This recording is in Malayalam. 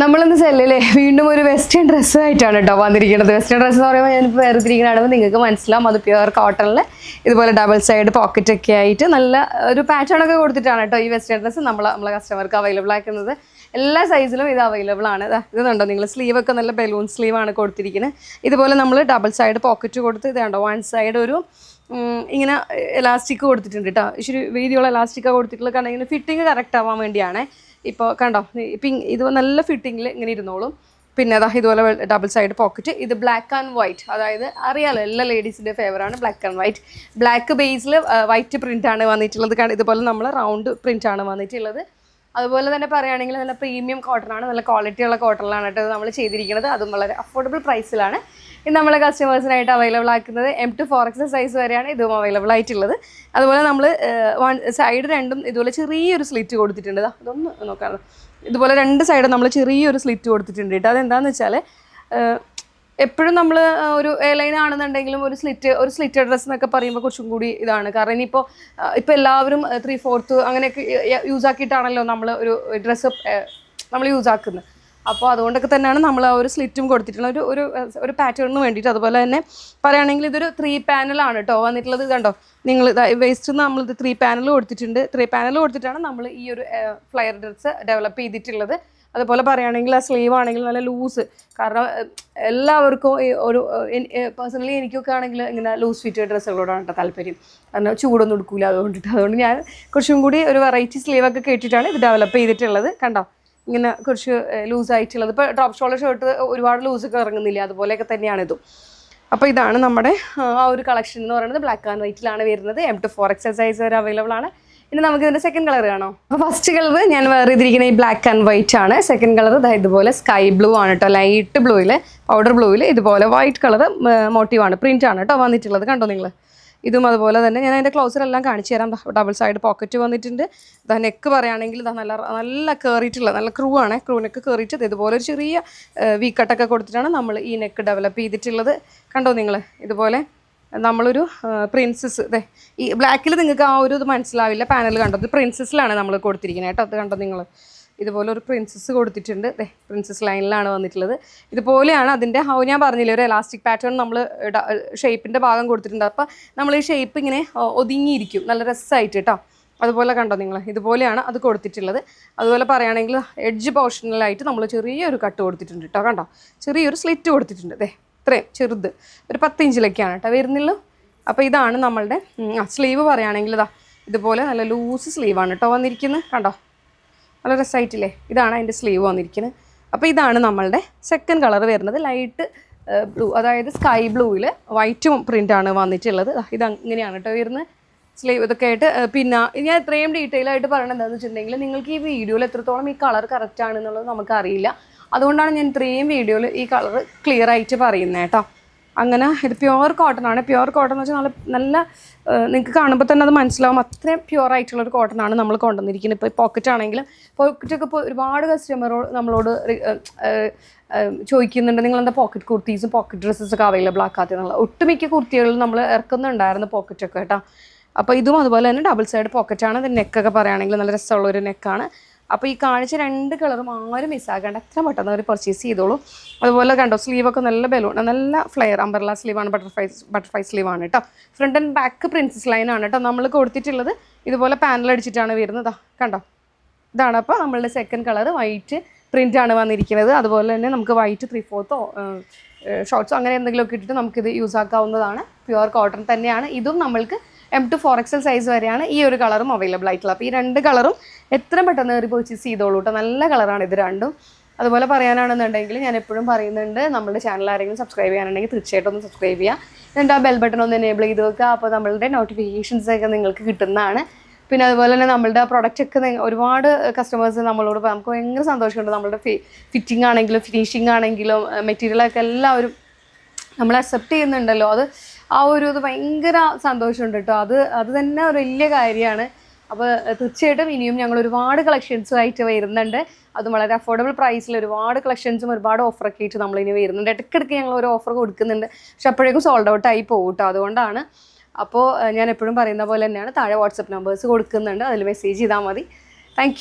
നമ്മളിന്ന് സെല്ലിലെ വീണ്ടും ഒരു വെസ്റ്റേൺ ഡ്രസ്സ് ആയിട്ടാണ് കേട്ടോ വന്നിരിക്കുന്നത്. വെസ്റ്റേൺ ഡ്രസ്സ് എന്ന് പറയുമ്പോൾ ഞാനിപ്പോൾ വേർതിരിക്കുന്നതാണെന്ന് നിങ്ങൾക്ക് മനസ്സിലാവും. അത് പ്യുവർ കോട്ടണിൽ ഇതുപോലെ ഡബിൾ സൈഡ് പോക്കറ്റ് ഒക്കെ ആയിട്ട് നല്ല ഒരു പാറ്റേൺ ഒക്കെ കൊടുത്തിട്ടാണ് കേട്ടോ ഈ വെസ്റ്റേൺ ഡ്രസ്സ് നമ്മൾ നമ്മളെ കസ്റ്റമർക്ക് അവൈലബിൾ ആക്കുന്നത്. എല്ലാ സൈസിലും ഇത് അവൈലബിൾ ആണ്. ഇത് കണ്ടോ? നിങ്ങൾ സ്ലീവ് ഒക്കെ നല്ല ബലൂൺ സ്ലീവ് ആണ് കൊടുത്തിരിക്കുന്നത് ഇതുപോലെ നമ്മൾ ഡബിൾ സൈഡ് പോക്കറ്റ് കൊടുത്ത് ഇത് കണ്ടോ? വൺ സൈഡ് ഒരു ഇങ്ങനെ എലാസ്റ്റിക് കൊടുത്തിട്ടുണ്ട് കേട്ടോ ഇച്ചിരി വീതിയുള്ള എലാസ്റ്റിക്കാണ് കൊടുത്തിട്ടുള്ളത്. കാരണം ഇങ്ങനെ ഫിറ്റിംഗ് കറക്റ്റ് ആവാൻ വേണ്ടിയാണ്. ഇപ്പോൾ കണ്ടോ ഇപ്പം ഇത് നല്ല ഫിറ്റിങ്ങിൽ ഇങ്ങനെ ഇരുന്നോളും. പിന്നെ അതാ ഇതുപോലെ ഡബിൾ സൈഡ് പോക്കറ്റ് ഇത് ബ്ലാക്ക് ആൻഡ് വൈറ്റ് അതായത് അറിയാലോ എല്ലാ ലേഡീസിന്റെ ഫേവറാണ് ബ്ലാക്ക് ആൻഡ് വൈറ്റ് ബ്ലാക്ക് ബേസിൽ വൈറ്റ് പ്രിന്റാണ് വന്നിട്ടുള്ളത്. കാരണം ഇതുപോലെ നമ്മൾ റൗണ്ട് പ്രിന്റാണ് വന്നിട്ടുള്ളത്. അതുപോലെ തന്നെ പറയുകയാണെങ്കിൽ നല്ല പ്രീമിയം കോട്ടണാണ് നല്ല ക്വാളിറ്റി ഉള്ള കോട്ടണിലാണ് കേട്ടോ നമ്മൾ ചെയ്തിരിക്കുന്നത്. അതും വളരെ അഫോർഡബിൾ പ്രൈസിലാണ് ഇത് നമ്മൾ കസ്റ്റമേഴ്സിനായിട്ട് അവൈലബിൾ ആക്കുന്നത് M to four X size വരെയാണ് ഇതും അവൈലബിൾ ആയിട്ടുള്ളത്. അതുപോലെ നമ്മൾ വൺ സൈഡ് രണ്ടും ഇതുപോലെ ചെറിയൊരു സ്ലിറ്റ് കൊടുത്തിട്ടുണ്ട്. അതൊന്ന് നോക്കാം. ഇതുപോലെ രണ്ട് സൈഡും നമ്മൾ ചെറിയൊരു സ്ലിറ്റ് കൊടുത്തിട്ടുണ്ട് കേട്ടോ. അതെന്താണെന്ന് വെച്ചാൽ എപ്പോഴും നമ്മൾ ഒരു എയർലൈൻ ആണെന്നുണ്ടെങ്കിലും ഒരു സ്ലിറ്റ് ഒരു സ്ലിറ്റ് ഡ്രസ് എന്നൊക്കെ പറയുമ്പോൾ കുറച്ചും കൂടി ഇതാണ്. കാരണം ഇനിയിപ്പോൾ ഇപ്പോൾ എല്ലാവരും ത്രീ ഫോർത്ത് അങ്ങനെയൊക്കെ യൂസ് ആക്കിയിട്ടാണല്ലോ നമ്മൾ ഒരു ഡ്രസ്സ് നമ്മൾ യൂസ് ആക്കുന്നത്. അപ്പോൾ അതുകൊണ്ടൊക്കെ തന്നെയാണ് നമ്മൾ ആ ഒരു സ്ലിറ്റും കൊടുത്തിട്ടുള്ള ഒരു ഒരു പാറ്റേണിന് വേണ്ടിയിട്ട്. അതുപോലെ തന്നെ പറയുകയാണെങ്കിൽ ഇതൊരു ത്രീ പാനലാണ് കേട്ടോ വന്നിട്ടുള്ളത്. കണ്ടോ? നിങ്ങൾ വേസ്റ്റ് ഇത് ത്രീ പാനൽ കൊടുത്തിട്ടുണ്ട്. ത്രീ പാനൽ കൊടുത്തിട്ടാണ് നമ്മൾ ഈ ഒരു ഫ്ലയർ ഡ്രസ്സ് ഡെവലപ്പ് ചെയ്തിട്ടുള്ളത്. അതുപോലെ പറയുകയാണെങ്കിൽ ആ സ്ലീവ് ആണെങ്കിൽ നല്ല ലൂസ് കാരണം എല്ലാവർക്കും ഒരു പേഴ്സണലി എനിക്കൊക്കെ ആണെങ്കിൽ ഇങ്ങനെ ലൂസ് ഫിറ്റ് ഡ്രസ്സുകളോടാണ് കേട്ടോ താല്പര്യം. കാരണം ചൂടൊന്നും എടുക്കില്ല അതുകൊണ്ടിട്ട്. അതുകൊണ്ട് ഞാൻ കുറച്ചും കൂടി ഒരു വെറൈറ്റി സ്ലീവൊക്കെ കേട്ടിട്ടാണ് ഇത് ഡെവലപ്പ് ചെയ്തിട്ടുള്ളത്. കണ്ടോ? ഇങ്ങനെ കുറച്ച് ലൂസ് ആയിട്ടുള്ളത്. ഇപ്പോൾ ഡ്രോപ്പ് ഷോളർ ഷർട്ട് ഒരുപാട് ലൂസൊക്കെ ഇറങ്ങുന്നില്ല? അതുപോലെയൊക്കെ തന്നെയാണ് ഇതും. അപ്പോൾ ഇതാണ് നമ്മുടെ ആ ഒരു കളക്ഷൻ എന്ന് പറയുന്നത്. ബ്ലാക്ക് ആൻഡ് വൈറ്റിലാണ് വരുന്നത്. M to four X size വരെ അവൈലബിൾ ആണ്. ഇനി നമുക്ക് ഇതിന്റെ സെക്കൻഡ് കളർ കാണോ. ഫസ്റ്റ് കളർ ഞാൻ വേറെ ഇതിരിക്കുന്ന ഈ ബ്ലാക്ക് ആൻഡ് വൈറ്റ് ആണ്. സെക്കൻഡ് കളർ ഇതുപോലെ സ്കൈ ബ്ലൂ ആണ് കേട്ടോ ലൈറ്റ് ബ്ലൂയിൽ പൗഡർ ബ്ലൂയിൽ ഇതുപോലെ വൈറ്റ് കളർ മോട്ടീവാണ് പ്രിന്റ് ആണ്. കേട്ടോ വന്നിട്ടുള്ളത്. കണ്ടോ നിങ്ങൾ ഇതും അതുപോലെ തന്നെ ഞാൻ അതിന്റെ ക്ലോസർ എല്ലാം കാണിച്ചു തരാം ഡബിൾ സൈഡ് പോക്കറ്റ് വന്നിട്ടുണ്ട്. ഇതാ നെക്ക് പറയുകയാണെങ്കിൽ ഇതാ നല്ല നല്ല കയറിയിട്ടുള്ള നല്ല ക്രൂ ആണ്. ക്രൂ നെക്ക് കയറിയിട്ട് ഇതുപോലെ ഒരു ചെറിയ വീക്കട്ടൊക്കെ കട്ടൊക്കെ കൊടുത്തിട്ടാണ് നമ്മൾ ഈ നെക്ക് ഡെവലപ്പ് ചെയ്തിട്ടുള്ളത്. കണ്ടോ നിങ്ങൾ ഇതുപോലെ നമ്മളൊരു പ്രിൻസസ് അതെ ഈ ബ്ലാക്കിൽ നിങ്ങൾക്ക് ആ ഒരു ഇത് മനസ്സിലാവില്ല. പാനൽ കണ്ടത് പ്രിൻസസ്സിലാണ് നമ്മൾ കൊടുത്തിരിക്കുന്നത് കേട്ടോ. അത് കണ്ടോ നിങ്ങൾ? ഇതുപോലെ ഒരു പ്രിൻസസ് കൊടുത്തിട്ടുണ്ട്. ദേ പ്രിൻസസ് ലൈനിലാണ് വന്നിട്ടുള്ളത്. ഇതുപോലെയാണ് അതിന്റെ ഹൗ ഞാൻ പറഞ്ഞില്ലേ ഒരു എലാസ്റ്റിക് പാറ്റേൺ നമ്മൾ ഷേപ്പിന്റെ ഭാഗം കൊടുത്തിട്ടുണ്ട്. അപ്പോൾ നമ്മൾ ഈ ഷേപ്പ് ഇങ്ങനെ ഒതുങ്ങിയിരിക്കും. നല്ല രസമായിട്ട് കേട്ടോ. അതുപോലെ കണ്ടോ നിങ്ങൾ? ഇതുപോലെയാണ് അത് കൊടുത്തിട്ടുള്ളത്. അതുപോലെ പറയുകയാണെങ്കിൽ എഡ്ജ് പോർഷനിലായിട്ട് നമ്മൾ ചെറിയൊരു കട്ട് കൊടുത്തിട്ടുണ്ട് കേട്ടോ. കണ്ടോ? ചെറിയൊരു സ്ലിറ്റ് കൊടുത്തിട്ടുണ്ട്. ദേ ഇത്രയും ചെറുത്. ഒരു പത്ത് ഇഞ്ചിലൊക്കെയാണ് കേട്ടോ വരുന്നുള്ളൂ. അപ്പോൾ ഇതാണ് നമ്മളുടെ സ്ലീവ് പറയുകയാണെങ്കിൽ ഇതാ ഇതുപോലെ നല്ല ലൂസ് സ്ലീവാണ് കേട്ടോ വന്നിരിക്കുന്നത്. കണ്ടോ? നല്ല രസമായിട്ടില്ലേ ഇതാണ് അതിന്റെ സ്ലീവ് വന്നിരിക്കുന്നത്. അപ്പോൾ ഇതാണ് നമ്മളുടെ സെക്കൻഡ് കളർ വരുന്നത്. ലൈറ്റ് ബ്ലൂ അതായത് സ്കൈ ബ്ലൂവിൽ വൈറ്റും പ്രിന്റാണ് വന്നിട്ടുള്ളത്. ഇത് അങ്ങനെയാണ് കേട്ടോ വരുന്നത്. സ്ലീവ് ഇതൊക്കെ ആയിട്ട് പിന്നെ ഞാൻ ഇത്രയും ഡീറ്റെയിൽ ആയിട്ട് പറയണത് എന്താണെന്ന് വെച്ചിട്ടുണ്ടെങ്കിൽ നിങ്ങൾക്ക് ഈ വീഡിയോയിൽ എത്രത്തോളം ഈ കളർ കറക്റ്റ് ആണെന്നുള്ളത് നമുക്കറിയില്ല അതുകൊണ്ടാണ് ഞാൻ ഇത്രയും വീഡിയോയിൽ ഈ കളർ ക്ലിയർ ആയിട്ട് പറയുന്നത് കേട്ടോ അങ്ങനെ ഇത് പ്യുവർ കോട്ടൺ ആണ്. പ്യുവർ കോട്ടൺ എന്ന് വെച്ചാൽ നല്ല നല്ല നിങ്ങൾക്ക് കാണുമ്പോൾ തന്നെ അത് മനസ്സിലാവും. അത്രയും പ്യുവർ ആയിട്ടുള്ള ഒരു കോട്ടൺ ആണ് നമ്മൾ കൊണ്ടുവന്നിരിക്കുന്നത്. ഇപ്പോൾ പോക്കറ്റ് ആണെങ്കിലും പോക്കറ്റൊക്കെ ഇപ്പോൾ ഒരുപാട് കസ്റ്റമറോട് നമ്മളോട് ചോദിക്കുന്നുണ്ട്. നിങ്ങൾ എന്താ പോക്കറ്റ് കുർത്തീസും പോക്കറ്റ് ഡ്രസ്സസ് ഒക്കെ അവൈലബിൾ ആക്കാത്തതെന്നുള്ള. ഒട്ടുമിക്ക കുർത്തികളിൽ നമ്മൾ ഇറക്കുന്നുണ്ടായിരുന്നു പോക്കറ്റൊക്കെ കേട്ടോ അപ്പോൾ ഇതും അതുപോലെ തന്നെ ഡബിൾ സൈഡ് പോക്കറ്റാണ് നെക്കൊക്കെ പറയുകയാണെങ്കിൽ നല്ല രസമുള്ള ഒരു നെക്കാണ് അപ്പോൾ ഈ കാണിച്ച രണ്ട് കളറും ആരും മിസ്സാക്കേണ്ട എത്ര പെട്ടെന്ന് അവർ പർച്ചേസ് ചെയ്തോളൂ. അതുപോലെ കണ്ടോ സ്ലീവൊക്കെ നല്ല ബലൂൺ നല്ല ഫ്ലെയർ അംബർല സ്ലീവാണ് ബട്ടർഫ്ലൈ ബട്ടർഫ്ലൈ സ്ലീവാണ് കേട്ടോ ഫ്രണ്ട് ആൻഡ് ബാക്ക് പ്രിൻസസ് ലൈനാണ് കേട്ടോ നമ്മൾ കൊടുത്തിട്ടുള്ളത്. ഇതുപോലെ പാനൽ അടിച്ചിട്ടാണ് വരുന്നത് കണ്ടോ? ഇതാണ് അപ്പോൾ നമ്മളുടെ സെക്കൻഡ് കളർ വൈറ്റ് പ്രിന്റ് ആണ് വന്നിരിക്കുന്നത്. അതുപോലെ തന്നെ നമുക്ക് വൈറ്റ് ത്രീ ഫോർത്തോ ഷോർട്ട്സോ അങ്ങനെ എന്തെങ്കിലുമൊക്കെ ഇട്ടിട്ട് നമുക്കിത് യൂസ് ആക്കാവുന്നതാണ്. പ്യുവർ കോട്ടൺ തന്നെയാണ്. ഇതും നമ്മൾക്ക് M to four XL size വരെയാണ് ഈ ഒരു കളറും അവൈലബിൾ ആയിട്ടുള്ളത്. അപ്പോൾ ഈ രണ്ട് കളറും എത്രയും പെട്ടെന്ന് കയറി പർച്ചേസ് ചെയ്തോളൂ കേട്ടോ നല്ല കളറാണ് ഇത് രണ്ടും. അതുപോലെ പറയാനാണെന്നുണ്ടെങ്കിൽ ഞാൻ എപ്പോഴും പറയുന്നുണ്ട് നമ്മുടെ ചാനൽ ആരെങ്കിലും സബ്സ്ക്രൈബ് ചെയ്യാനുണ്ടെങ്കിൽ തീർച്ചയായിട്ടും ഒന്ന് സബ്സ്ക്രൈബ് ചെയ്യുക എന്നിട്ട് ആ ബെൽ ബട്ടൺ ഒന്ന് എനേബിൾ ചെയ്ത് വെക്കുക. അപ്പോൾ നമ്മളുടെ നോട്ടിഫിക്കേഷൻസ് ഒക്കെ നിങ്ങൾക്ക് കിട്ടുന്നതാണ്. പിന്നെ അതുപോലെ തന്നെ നമ്മളുടെ പ്രൊഡക്റ്റ് ഒക്കെ ഒരുപാട് കസ്റ്റമേഴ്സ് നമ്മളോട് നമുക്ക് ഭയങ്കര സന്തോഷമുണ്ട്. നമ്മളുടെ ഫിറ്റിംഗ് ആണെങ്കിലും ഫിനിഷിംഗ് ആണെങ്കിലും മെറ്റീരിയലൊക്കെ എല്ലാവരും നമ്മൾ അക്സെപ്റ്റ് ചെയ്യുന്നുണ്ടല്ലോ. അത് ആ ഒരു ഇത് ഭയങ്കര സന്തോഷമുണ്ട് കേട്ടോ. അത് അത് തന്നെ ഒരു വലിയ കാര്യമാണ്. അപ്പോൾ തീർച്ചയായിട്ടും ഇനിയും ഞങ്ങൾ ഒരുപാട് കളക്ഷൻസും ആയിട്ട് വരുന്നുണ്ട്. അതും വളരെ അഫോർഡബിൾ പ്രൈസിൽ ഒരുപാട് കളക്ഷൻസും ഒരുപാട് ഓഫറൊക്കെ ആയിട്ട് നമ്മളിനി വരുന്നുണ്ട്. ഇടയ്ക്കിടയ്ക്ക് ഞങ്ങൾ ഒരു ഓഫർ കൊടുക്കുന്നുണ്ട്. പക്ഷെ അപ്പോഴേക്കും സോൾഡ് ഔട്ട് ആയി പോകും കേട്ടോ. അതുകൊണ്ടാണ്. അപ്പോൾ ഞാൻ എപ്പോഴും പറയുന്ന പോലെ തന്നെയാണ്. താഴെ വാട്സപ്പ് നമ്പേഴ്സ് കൊടുക്കുന്നുണ്ട്. അതിൽ മെസ്സേജ് ചെയ്താൽ മതി. താങ്ക്